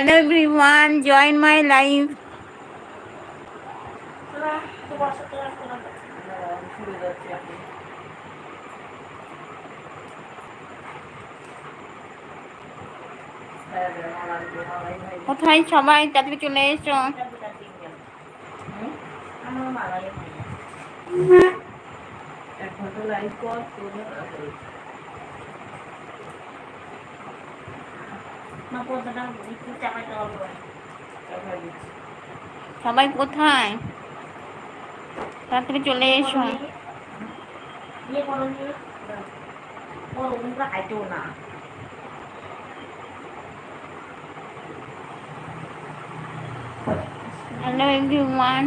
Hello everyone, join my live. কোথায় সবাই? তাড়াতাড়ি চলে এসো। এক ঘণ্টা লাইভ কর তোর মা পর্দাটা একটু চাপাইতে হবে সবাই কোথায়? তাড়াতাড়ি চলে এসো। না। হ্যালো এভরিওয়ান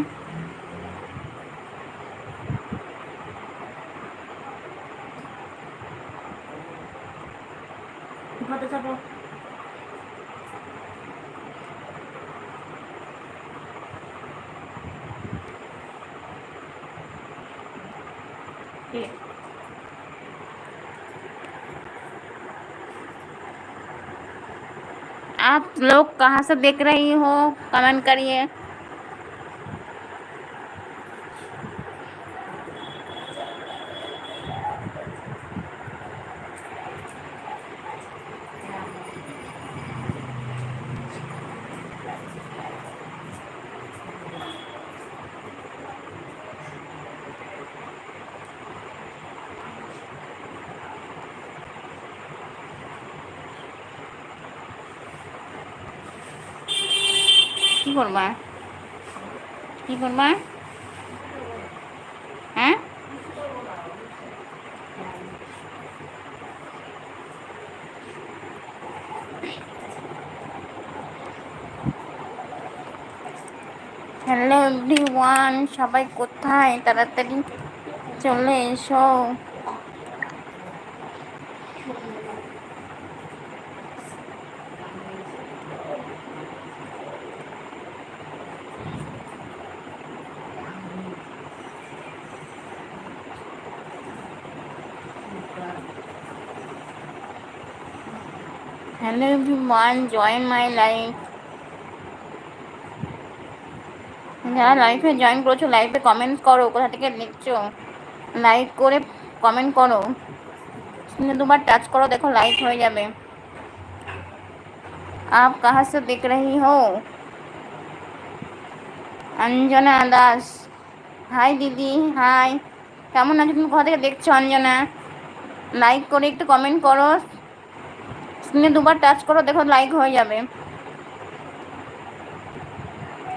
आप लोग कहाँ से देख रही हो? कमेंट करिए। করবা? কি করবা? হ্যাঁ? হ্যালো এভরিওয়ান সবাই কোথায়? তাড়াতাড়ি চলে এসো। hello everyone join my life যারা লাইফে জয়েন করেছো লাইফে কমেন্ট করো কোথা থেকে দেখছো লাইক করে কমেন্ট করো স্ক্রিনে দুবার টাচ করো দেখো লাইক হয়ে যাবে आप कहाँ से देख रही हो অঞ্জনা দাস হাই দিদি হাই কেমন আছো তুমি কোথা থেকে দেখছো অঞ্জনা লাইক করে একটু কমেন্ট করো স্ক্রিনে দুবার টাচ করো, দেখো লাইক হয়ে যাবে।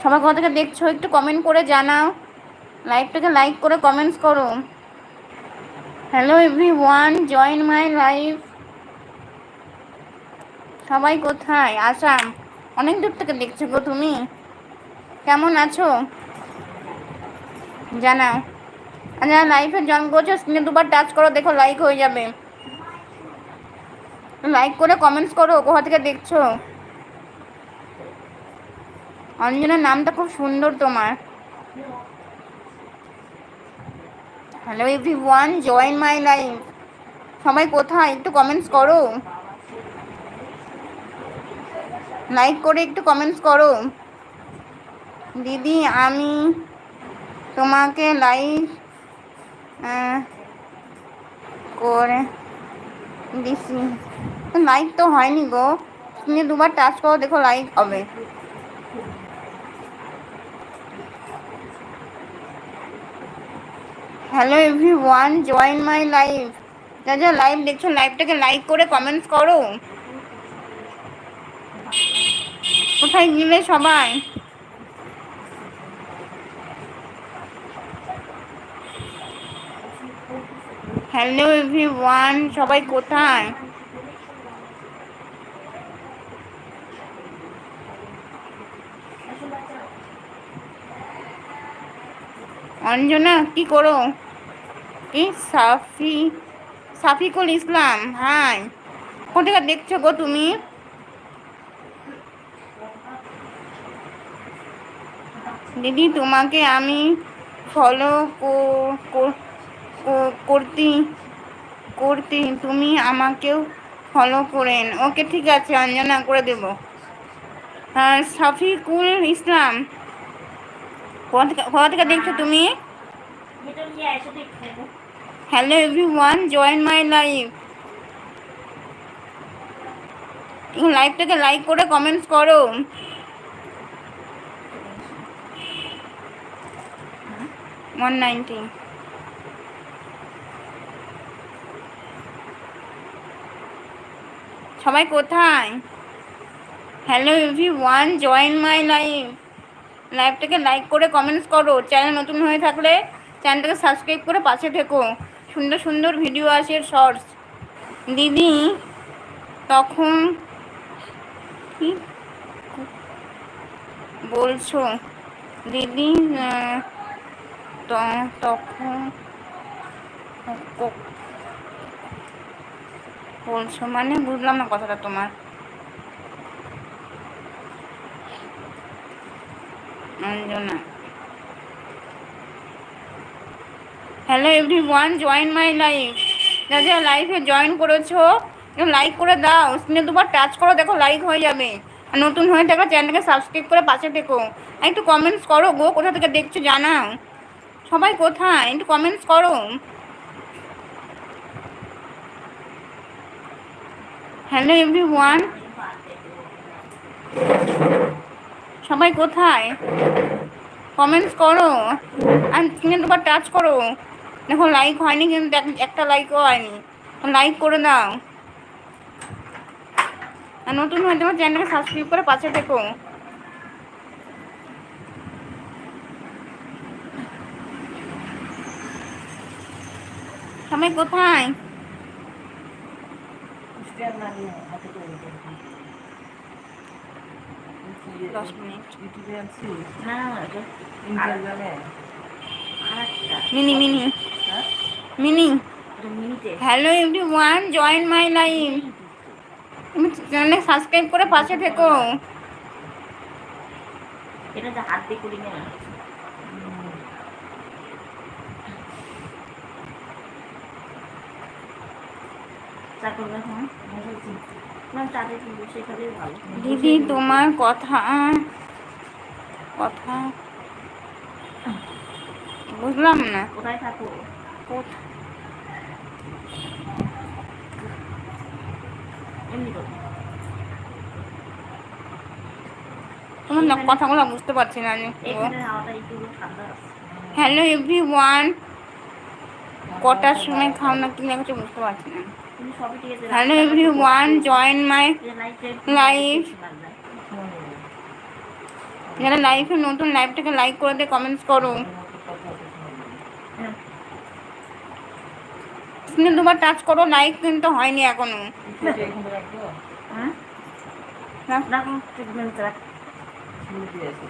সবাই কোথা থেকে দেখছ, একটু কমেন্ট করে জানাও। লাইভটাকে লাইক করে কমেন্টস করো। Hello everyone join my live সবাই কোথায়? আসাম। অনেক দূর থেকে দেখছ গো তুমি। কেমন আছো? জানাও। আর যারা লাইফে জয়েন করছ স্ক্রিনে দুবার টাচ করো, দেখো লাইক হয়ে যাবে। লাইক করে কমেন্টস করো, কোথা থেকে দেখছ? অঞ্জনার নামটা খুব সুন্দর তোমার। Hello everyone join my life সবাই কোথায়? একটু কমেন্টস করো। লাইক করে একটু কমেন্টস করো। দিদি, আমি তোমাকে লাইক করে দিছি। লাইক তো হয়নি গো। তুমি দুবার টাচ করো, দেখো লাইক হবে। Hello everyone join my live যা যা লাইভ দেখছ লাইভটাকে লাইক করে কমেন্টস করো। কোথায় গেলে সবাই? হ্যালো এভরি ওয়ান সবাই কোথায়? অঞ্জনা, কি করো? কি সাফি, সাফিকুল ইসলাম হ্যাঁ কোথায় দেখছ গো তুমি? দিদি, তোমাকে আমি ফলো করতে করতে তুমি আমাকেও ফলো করেন ওকে, ঠিক আছে, অঞ্জনা করে দেব। হ্যাঁ শফিকুল ইসলাম কোথা থেকে দেখছ তুমি এটা নিয়ে এসে দেখতে hello everyone join my live লাইভটাকে লাইক করে কমেন্টস করো। ওয়ান নাইনটি সবাই কোথায়? Hello everyone join my live লাইভটাকে লাইক করে কমেন্টস করো। চ্যানেল নতুন হয়ে থাকলে চ্যানেলটাকে সাবস্ক্রাইব করে পাশে থেকো। সুন্দর সুন্দর ভিডিও আসে শর্টস দিদি, তখন কি বলছো? দিদি তখন বলছো মানে বুঝলাম না কথাটা তোমার। Anjana. Hello everyone join my life যা যা লাইফে জয়েন করেছ লাইক করে দাও। স্ক্রিনে দুবার টাচ করো, দেখো লাইক হয়ে যাবে। আর নতুন হয়ে থাকলে চ্যানেলকে সাবস্ক্রাইব করে পাশে থেকো। একটু কমেন্টস করো গো, কোথা থেকে দেখছ জানাও। সবাই কোথায়? একটু কমেন্টস করো। হ্যালো এভরি ওয়ান সবাই কোথায়? কমেন্টস করো। আর স্ক্রিনে দুবার টাচ করো। দেখো লাইক হয়নি কিন্তু এক- একটা লাইকও হয়নি। লাইক করে দাও। আর নতুন হয়ে তোমার চ্যানেলকে সাবস্ক্রাইব করে পাশে থেকো। সবাই কোথায়। দশ মিনিট। একটা মিনি মিনি। হ্যাঁ mini. Hello everyone join my live তুমি চ্যানেলে সাবস্ক্রাইব করে পাশে থেকো। এটা যে হাত দিয়ে করি না চা করবে হ্যাঁ সেখানেই ভালো। দিদি তোমার কথা কথা। বুঝলাম না। কোথায় থাকো? কোথা- এমনি করো। তোমার না কথাগুলো বুঝতে পারছি না আমি। হ্যালো এভরি ওয়ান কটার সময় খাও না কি লাগছে বুঝতে পারছি না। Hello everyone join my Live. যারা লাইফে নতুন লাইভটাকে লাইক করে দিয়ে কমেন্টস করো। স্ক্রিনে দুবার টাচ করো লাইক কিন্তু হয়নি এখনও। হ্যাঁ? আসি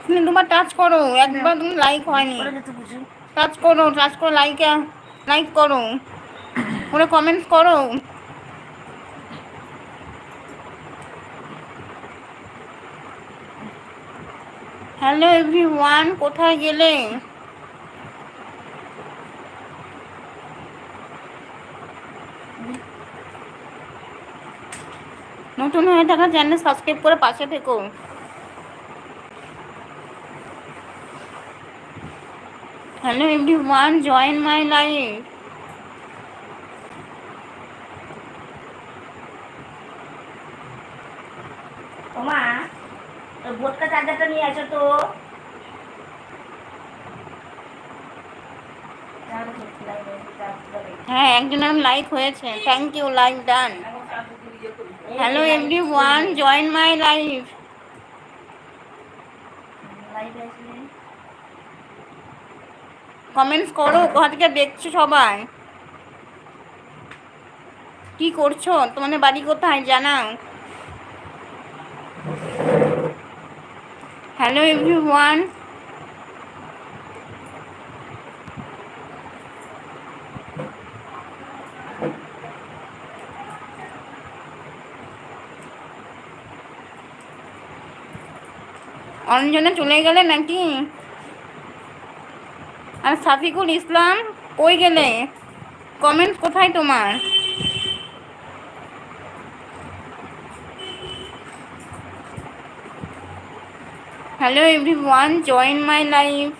স্ক্রিনে দুবার টাচ করো, একবার তুমি লাইক হয়নি। ওরা টাচ করো টাচ করো লাইক লাইক করো। করে কমেন্টস করো। হ্যালো এভরি ওয়ান কোথায় গেলে? নতুন হয়ে থাকা চ্যানেল সাবস্ক্রাইব করে পাশে থেকো। Hello everyone join my life ওই বোটকা চার্জারটা নিয়ে আসো তো হ্যাঁ একজনের লাইক হয়েছে। Thank you like done hello everyone join my life comments করো, কোথা থেকে দেখছ সবাই? কি করছ? তোমাদের বাড়ি কোথায়? জানাও। হ্যালো এভরি ওয়ান অঞ্জনে চলে গেলে নাকি? আর সাফিকুল ইসলাম কই গেলে? কমেন্ট কোথায় তোমার? Hello everyone join my life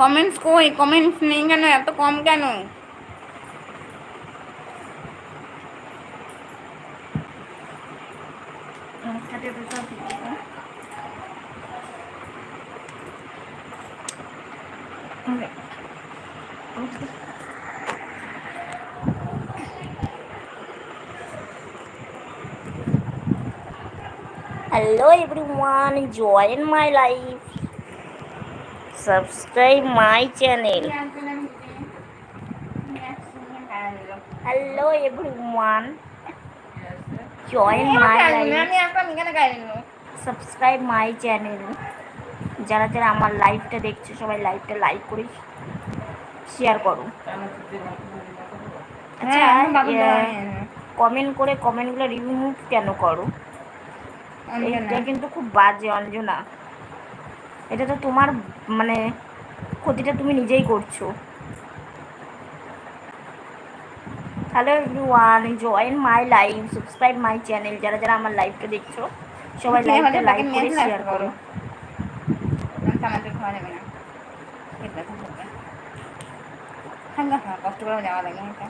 comments কই? কমেন্টস নেই কেন? এত কম কেন? Hello everyone, join my life. Subscribe my channel. Hello everyone, join my life. আমি একটা মিখানে গাই দিল সাবস্ক্রাইব মাই চ্যানেল যারা যারা আমার লাইভটা দেখছ সবাই লাইভটা লাইক করে শেয়ার করো। আচ্ছা কমেন্ট করে কমেন্টগুলো রিমুভ কেন করো? এটা কিন্তু খুব বাজে অঞ্জনা। এটা তো তোমার মানে ক্ষতিটা তুমি নিজেই করছ। Hello everyone join my live subscribe my channel যারা যারা আমার লাইভটা দেখছ সবাই লাইভটা লাইক করে শেয়ার করো। আমাদের খাওয়া যাবে না। ঠান্ডা খাওয়া কষ্ট করে যাওয়া লাগে এটা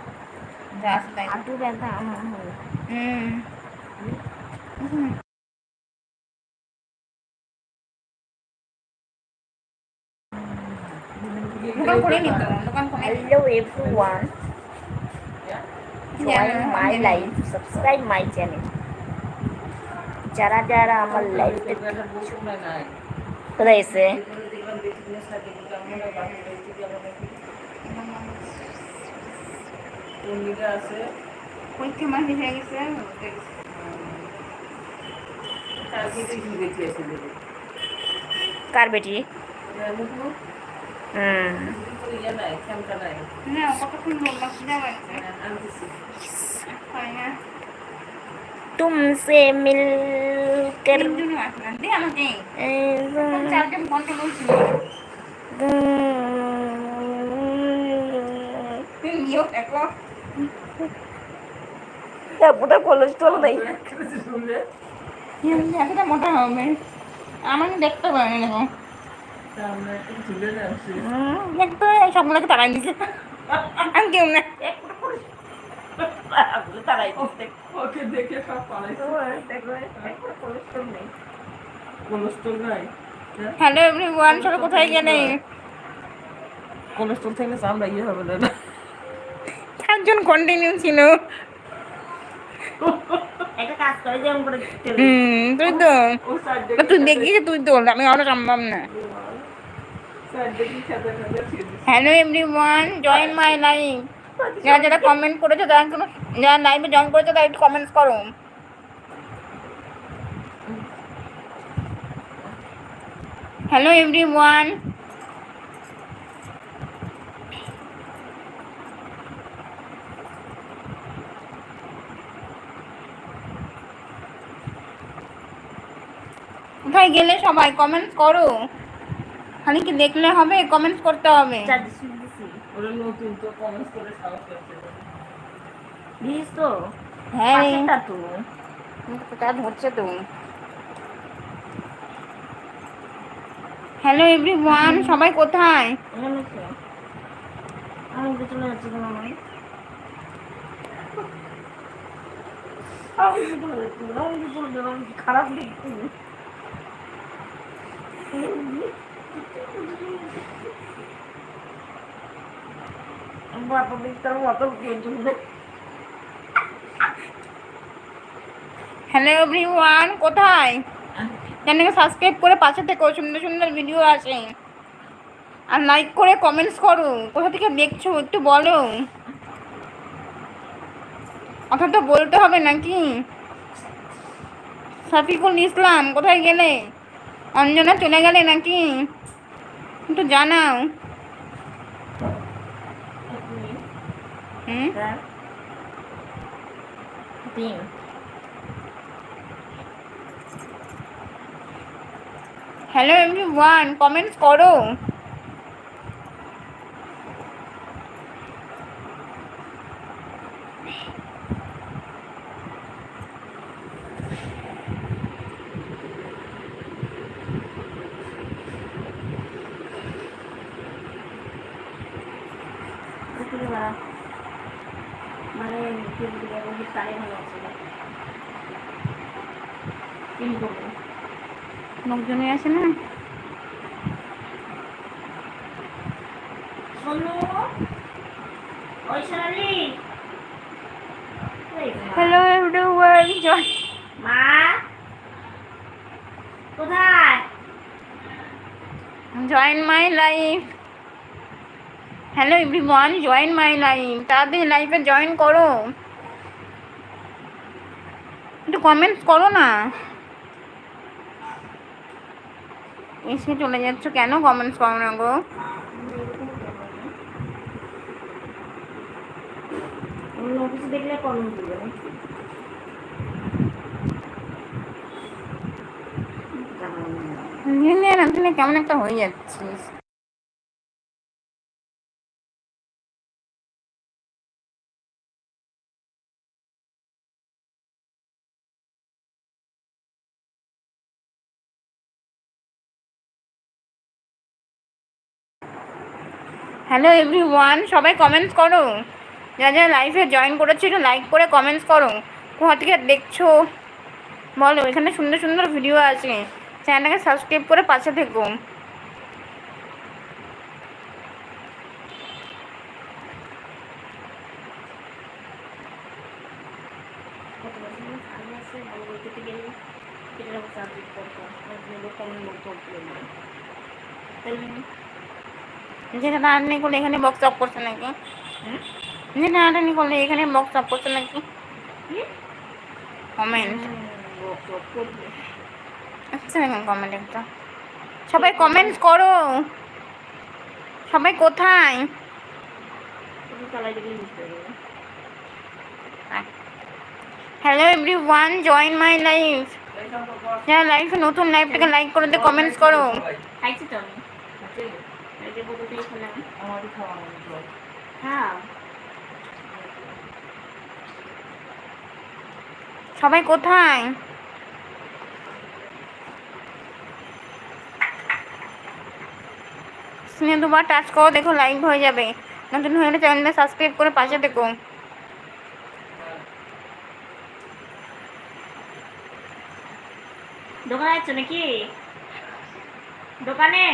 যা আছে তাই। হাঁটু ব্যথা হুম। দোকান করে নিত দোকান করে hello everyone join my live subscribe my channel যারা যারা আমার লাইভটা কোথায় এসে আছে পরীক্ষা মাসে হয়ে গেছে কালকে দেখি দেখিয়েছে দিদি কার বেটি तुमसे मिलकर তিনজনই আসলাম দে আমাকে চারজন বন্ধ বলছি তুমি নিয়েও দেখো পুরো কোলেস্ট্রল নেই শুনলে এতটা মোটা হবে আমাকে দেখতে পারে না সবগুলোকে তাড়াই দিছে। আমি কেউ না ওকে দেখে সব হ্যালো এভরিওয়ান সবাই কোথায় গেলে? কোলেস্ট্রল থাকলে চামড়া ইয়ে হবে না। চারজন কন্টিনিউ ছিল। একটা কাজ করে যেমন করে তেল হুম তুই তো। তুই দেখিস তুই তো আমি আরও সম্ভব না। Hello everyone join my live যারা যারা কমেন্ট করেছ তারা কোনো যারা লাইভে জয়েন করেছ, তারা একটু কমেন্টস করো। হ্যালো এভরিওয়ান কোথায় গেলে সবাই কমেন্টস করো? খালি কি দেখলে হবে কমেন্টস করতে হবে। ওরা নতুন তো কমেন্টস করে সাহস করছে দিস তো। হ্যাঁ। রে। তো। কাজ হচ্ছে তো। হ্যালো এভরিওয়ান সবাই কোথায়? আমি তো চলে যাচ্ছি কেন খারাপ দেখছি হ্যালো এভরিওয়ান কোথায়? চ্যানেলকে সাবস্ক্রাইব করে পাশে থেকে, সুন্দর সুন্দর ভিডিও আছে। আর লাইক করে কমেন্টস করো, কোথা থেকে দেখছ একটু বলো। কথা তো বলতে হবে নাকি? শফিকুল ইসলাম, কোথায় গেলে? অঞ্জনা চলে গেলে নাকি? একটু জানাও। হুম তিন হ্যালো এভরিওয়ান কমেন্টস করো মানে কি বলব রোহিত তারে ভালো আছে তিন করব লোকজনই আছে না শোনো ওই সোনালি ওই মা। হ্যালো এভরিওয়ান জয় মা। কোথায়? Join my life hello everyone join my life তাড়াতাড়ি লাইফে জয়েন করো। একটু কমেন্টস করো না। এসে চলে যাচ্ছ কেন? কমেন্টস করো না গো। অন্য দেখলে কমেন্ট করবে কেমন একটা হয়ে যাচ্ছিস? হ্যালো এভরি ওয়ান সবাই কমেন্টস করো। যা যা লাইভে জয়েন করেছ একটু লাইক করে কমেন্টস করো। কোথা থেকে দেখছ? বলো এখানে সুন্দর সুন্দর ভিডিও আছে। চ্যানেলটাকে সাবস্ক্রাইব করে পাশে থেকো। যেটা টানাটানি করলে এখানে বক্স অফ করছে নাকি? হুম? যে টানাটানি করলে এখানে বক্স অফ করছে নাকি? কমেন্ট আচ্ছা দেখুন কমেন্ট একটা? সবাই কমেন্টস করো। সবাই কোথায়? Hello everyone join my life যারা লাইফে নতুন লাইফটাকে লাইক করে দিয়ে কমেন্টস করো। খাইছি তো আমি। হ্যাঁ। সবাই কোথায়? স্ক্রিনে দুবার টাচ করো, দেখো লাইভ হয়ে যাবে। নতুন হলে চ্যানেলটা সাবস্ক্রাইব করে পাশে দেখো দোকানে আছো নাকি? দোকানে?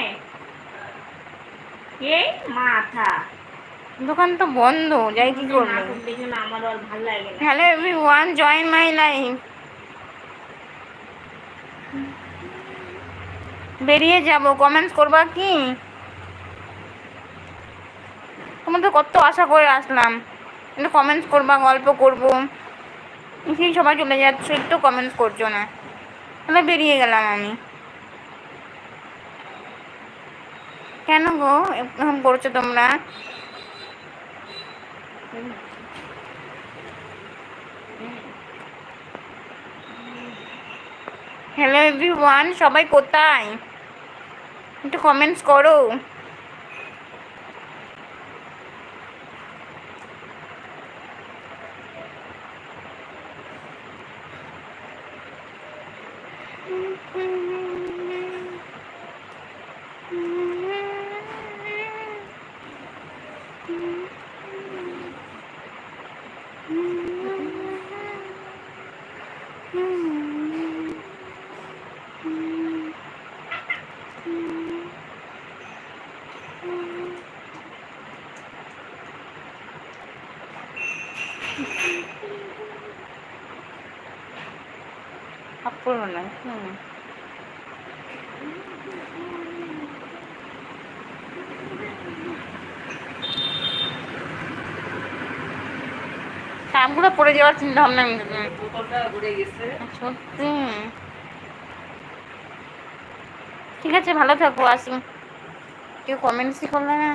এই মাথা। দোকান তো বন্ধ যাই কি করব? Hello everyone join my life বেরিয়ে যাব কমেন্টস করবা কি? তোমাদের কত আশা করে আসলাম। একটু কমেন্টস করবা গল্প করব। সেই সবাই চলে যাচ্ছ একটু কমেন্টস করছ না। তাহলে বেরিয়ে গেলাম আমি। কেন গো এরকম করছ তোমরা? হ্যালো এভরিওয়ান সবাই কোথায়? একটু কমেন্টস করো। আপড়ো না হুম সাপগুলো পড়ে যাওয়ার চিন্তা ভাবনা সত্যি। ঠিক আছে ভালো থাকো আসি কেউ কমেন্টসই করলে না।